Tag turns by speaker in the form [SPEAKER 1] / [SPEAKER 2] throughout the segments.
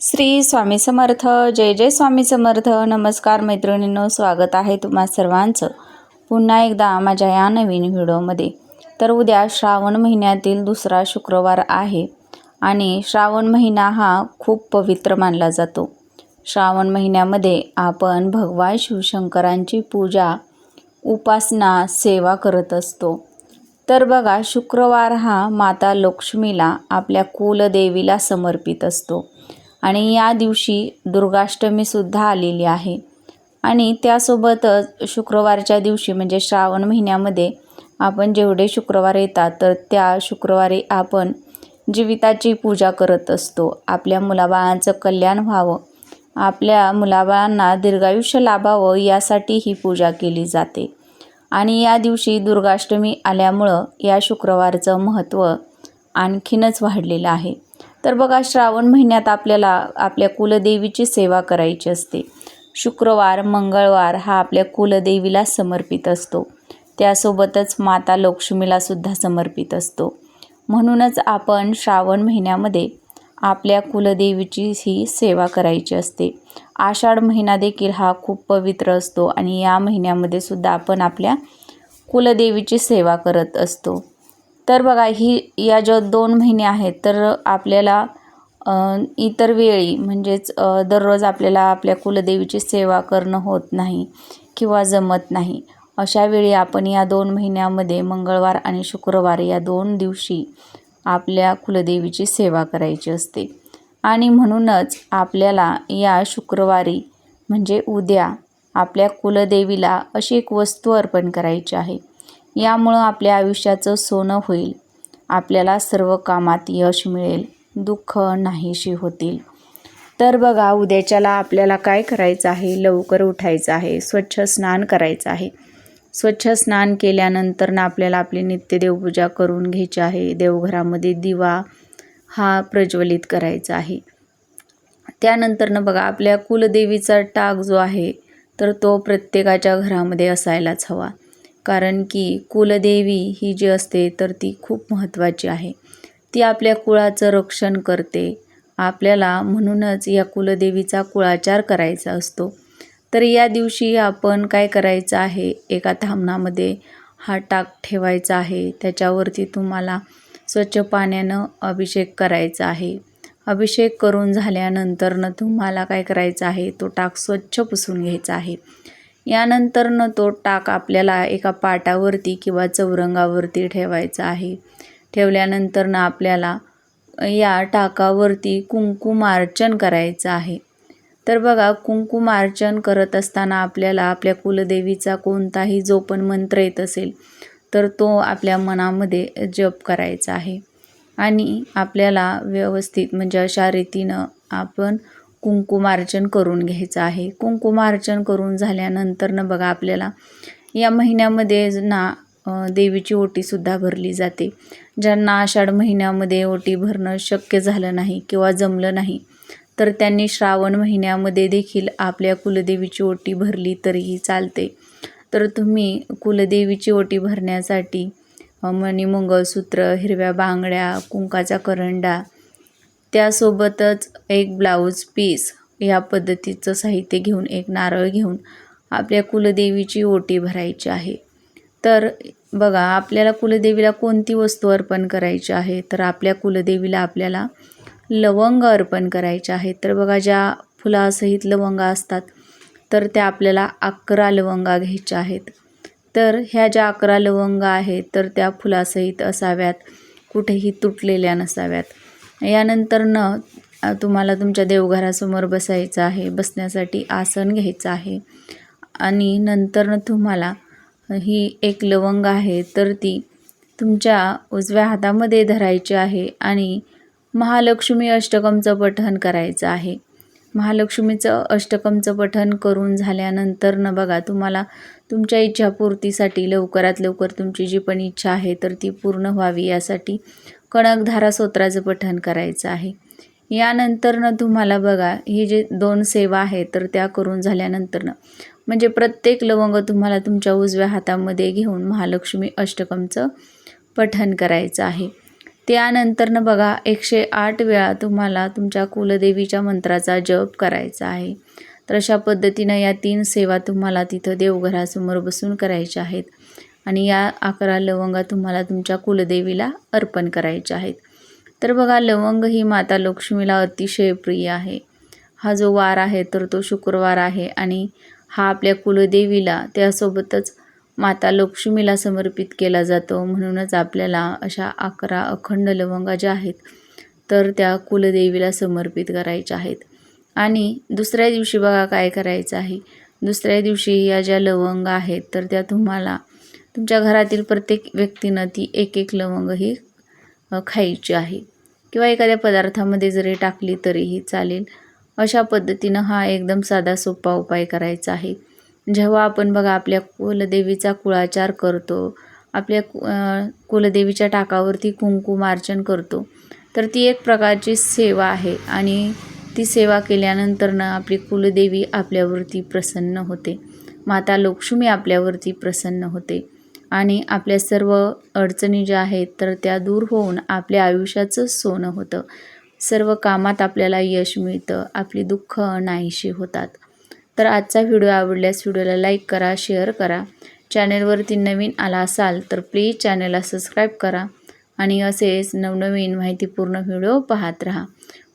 [SPEAKER 1] श्री स्वामी समर्थ जय जय स्वामी समर्थ. नमस्कार मैत्रिणींनो स्वागत आहे तुम्हा सर्वांचं. पुन्हा एकदा माझ्या या नवीन व्हिडिओमध्ये. तर उद्या श्रावण महिन्यातील दुसरा शुक्रवार आहे आणि श्रावण महिना हा खूप पवित्र मानला जातो. श्रावण महिन्यामध्ये आपण भगवान शिवशंकरांची पूजा उपासना सेवा करत असतो. तर बघा शुक्रवार हा माता लक्ष्मीला आपल्या कुलदेवीला समर्पित असतो. आणि या दिवशी दुर्गाष्टमीसुद्धा आलेली आहे. आणि त्यासोबतच शुक्रवारच्या दिवशी म्हणजे श्रावण महिन्यामध्ये आपण जेवढे शुक्रवार येतात तर त्या शुक्रवारी आपण जीविताची पूजा करत असतो. आपल्या मुलाबाळांचं कल्याण व्हावं. आपल्या मुलाबाळांना दीर्घायुष्य लाभावं यासाठी ही पूजा केली जाते. आणि या दिवशी दुर्गाष्टमी आल्यामुळं या शुक्रवारचं महत्त्व आणखीनच वाढलेलं आहे. तर बघा श्रावण महिन्यात आपल्याला आपल्या कुलदेवीची सेवा करायची असते. शुक्रवार मंगळवार हा आपल्या कुलदेवीला समर्पित असतो. त्यासोबतच माता लक्ष्मीला सुद्धा समर्पित असतो. म्हणूनच आपण श्रावण महिन्यामध्ये आपल्या कुलदेवीची ही सेवा करायची असते. आषाढ महिना देखील हा खूप पवित्र असतो आणि या महिन्यामध्ये सुद्धा आपण आपल्या कुलदेवीची सेवा करत असतो. तर बघा ही या ज्या दोन महिने आहेत तर आपल्याला इतर वेळी म्हणजेच दररोज आपल्याला आपल्या कुलदेवीची सेवा करणं होत नाही किंवा जमत नाही अशा वेळी आपण या दोन महिन्यामध्ये मंगळवार आणि शुक्रवार या दोन दिवशी आपल्या कुलदेवीची सेवा करायची असते. आणि म्हणूनच आपल्याला या शुक्रवारी म्हणजे उद्या आपल्या कुलदेवीला अशी एक वस्तू अर्पण करायची आहे. यामुळं आपल्या आयुष्याचं सोनं होईल. आपल्याला सर्व कामात यश मिळेल दुःख नाहीशी होतील. तर बघा उद्याच्याला आपल्याला काय करायचं आहे? लवकर उठायचं आहे स्वच्छ स्नान करायचं आहे. स्वच्छ स्नान केल्यानंतर ना आपल्याला आपली नित्य देवपूजा करून घ्यायची आहे. देवघरामध्ये दिवा हा प्रज्वलित करायचा आहे. त्यानंतरनं बघा आपल्या कुलदेवीचा टाक जो आहे तर तो प्रत्येकाच्या घरामध्ये असायलाच हवा. कारण की कुलदेवी ही जी असते तर ती खूप महत्त्वाची आहे. ती आपल्या कुळाचं रक्षण करते. आपल्याला म्हणूनच या कुलदेवीचा कुळाचार करायचा असतो. तर या दिवशी आपण काय करायचं आहे? एका थांबणामध्ये हा टाक ठेवायचा आहे. त्याच्यावरती तुम्हाला स्वच्छ पाण्यानं अभिषेक करायचा आहे. अभिषेक करून झाल्यानंतरनं तुम्हाला काय करायचं आहे? तो टाक स्वच्छ पुसून घ्यायचा आहे. यानंतरनं तो टाक आपल्याला एका पाटावरती किंवा चौरंगावरती ठेवायचा आहे. ठेवल्यानंतरनं आपल्याला या टाकावरती कुंकुमार्चन करायचं आहे. तर बघा कुंकुमार्चन करत असताना आपल्याला आपल्या कुलदेवीचा कोणताही जो पण मंत्र येत असेल तर तो आपल्या मनामध्ये जप करायचा आहे. आणि आपल्याला व्यवस्थित म्हणजे अशा रीतीनं आपण कुंकुमार्चन करून घ्यायचं आहे. कुंकुमार्चन करून झाल्यानंतरनं बघा आपल्याला या महिन्यामध्ये ना देवीची ओटीसुद्धा भरली जाते. ज्यांना आषाढ महिन्यामध्ये ओटी भरणं शक्य झालं नाही किंवा जमलं नाही तर त्यांनी श्रावण महिन्यामध्ये देखील आपल्या कुलदेवीची ओटी भरली तरीही चालते. तर तुम्ही कुलदेवीची ओटी भरण्यासाठी मणी मंगळसूत्र हिरव्या बांगड्या कुंकाचा करंडा त्यासोबतच एक ब्लाऊज पीस या पद्धतीचं साहित्य घेऊन एक नारळ घेऊन आपल्या कुलदेवीची ओटी भरायची आहे. तर बघा आपल्याला कुलदेवीला कोणती वस्तू अर्पण करायची आहे? तर आपल्या कुलदेवीला आपल्याला लवंग अर्पण करायचे आहेत तर बघा ज्या फुलासहित लवंगा असतात तर त्या आपल्याला अकरा लवंगा घ्यायच्या आहेत. तर ह्या ज्या अकरा लवंगा आहेत तर त्या फुलासहित असाव्यात कुठेही तुटलेल्या नसाव्यात. यानंतरनं तुम्हाला तुमच्या देवघरासमोर बसायचं आहे बसण्यासाठी आसन घ्यायचं आहे. आणि नंतरनं तुम्हाला ही एक लवंग आहे तर ती तुमच्या उजव्या हातामध्ये धरायची आहे आणि महालक्ष्मी अष्टकमचं पठण करायचं आहे. महालक्ष्मीचं अष्टकमचं पठण करून झाल्यानंतर बघा तुम्हाला तुमच्या इच्छापूर्तीसाठी लवकरात लवकर तुमची जी पण इच्छा आहे तर ती पूर्ण व्हावी यासाठी कणकधारा स्तोत्राचं पठण करायचं आहे. यानंतरनं तुम्हाला बघा ही जे दोन सेवा आहेत तर त्या करून झाल्यानंतरनं म्हणजे प्रत्येक लवंग तुम्हाला तुमच्या उजव्या हातामध्ये घेऊन महालक्ष्मी अष्टकमचं पठण करायचं आहे. त्यानंतरनं बघा एकशे आठ वेळा तुम्हाला तुमच्या कुलदेवीच्या मंत्राचा जप करायचा आहे. तर अशा पद्धतीनं या तीन सेवा तुम्हाला तिथं देवघरासमोर बसून करायच्या आहेत. आणि या अकरा लवंगा तुम्हाला तुमच्या कुलदेवीला अर्पण करायच्या आहेत. तर बघा लवंग ही माता लक्ष्मीला अतिशय प्रिय आहे. हा जो वार आहे तर तो शुक्रवार आहे आणि हा आपल्या कुलदेवीला त्यासोबतच माता लक्ष्मीला समर्पित केला जातो. म्हणूनच आपल्याला अशा अकरा अखंड लवंगा ज्या आहेत तर त्या कुलदेवीला समर्पित करायच्या आहेत. आणि दुसऱ्या दिवशी बघा काय करायचं आहे. दुसऱ्या दिवशी या ज्या लवंग आहेत तर त्या तुम्हाला तुमच्या घरातील प्रत्येक व्यक्तीनं ती एक एक लवंग ही खायची आहे. किंवा एखाद्या पदार्थामध्ये जरी टाकली तरीही चालेल. अशा पद्धतीनं हा एकदम साधा सोपा उपाय करायचा आहे. जेव्हा आपण बघा आपल्या कुलदेवीचा कुळाचार करतो आपल्या कु- कुलदेवीच्या टाकावरती कुंकुमार्चन करतो तर ती एक प्रकारची सेवा आहे. आणि ती सेवा केल्यानंतरनं आपली कुलदेवी आपल्यावरती प्रसन्न होते. माता लक्ष्मी आपल्यावरती प्रसन्न होते. आणि आपल्या सर्व अडचणी ज्या आहेत तर त्या दूर होऊन आपल्या आयुष्याचं सोनं होतं. सर्व कामात आपल्याला यश मिळतं आपली दुःख नाहीशी होतात. तर आजचा व्हिडिओ आवडल्यास व्हिडिओला लाईक करा शेअर करा. चॅनलवरती नवीन आला असाल तर प्लीज चॅनलला सबस्क्राईब करा आणि असेच नवनवीन माहितीपूर्ण व्हिडिओ पाहत राहा.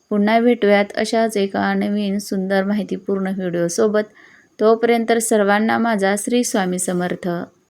[SPEAKER 1] पुन्हा भेटूयात अशाच एका नवीन सुंदर माहितीपूर्ण व्हिडिओसोबत. तोपर्यंत सर्वांना माझा श्री स्वामी समर्थ.